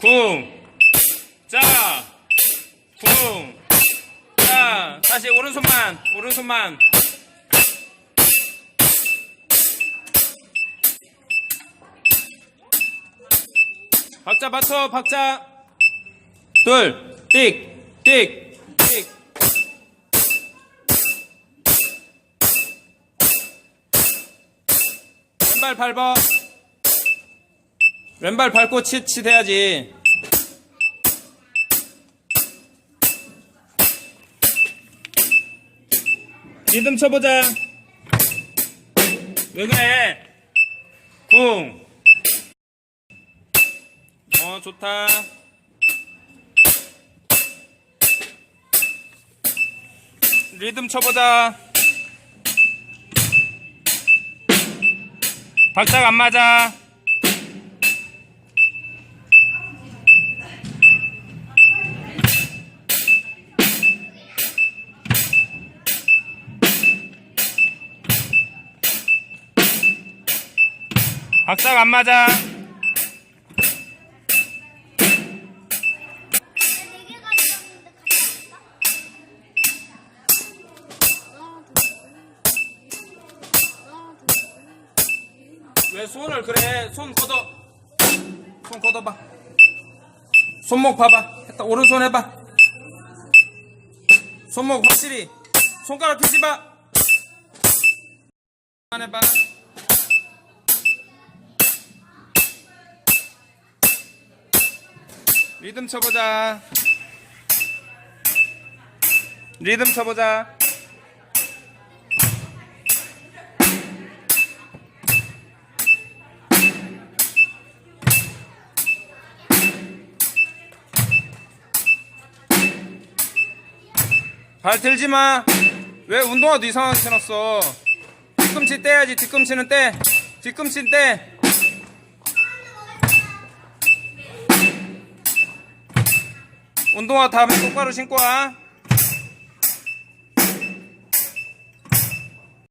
쿵. 자. 쿵. 자. 다시 오른손만. 오른손만. 박자 맞춰. 박자. 둘. 띡. 띡. 띡. 왼발 밟아. 왼발 밟고 칫칫 해야지. 리듬 쳐보자. 왜 그래? 쿵. 어, 좋다. 리듬 쳐보자. 박자가 안 맞아. 박자가 안 맞아. 왜 손을 그래? 손 걷어. 손 걷어봐. 손목 봐봐. 했다. 오른손 해봐. 손목 확실히. 손가락 펴지 마. 안 해봐. 리듬 쳐보자. 리듬 쳐보자. 발 들지 마. 왜 운동화도 이상하게 신었어? 뒤꿈치 떼야지. 뒤꿈치는 떼. 뒤꿈치 떼. 운동화 다음에 똑바로 신고 와.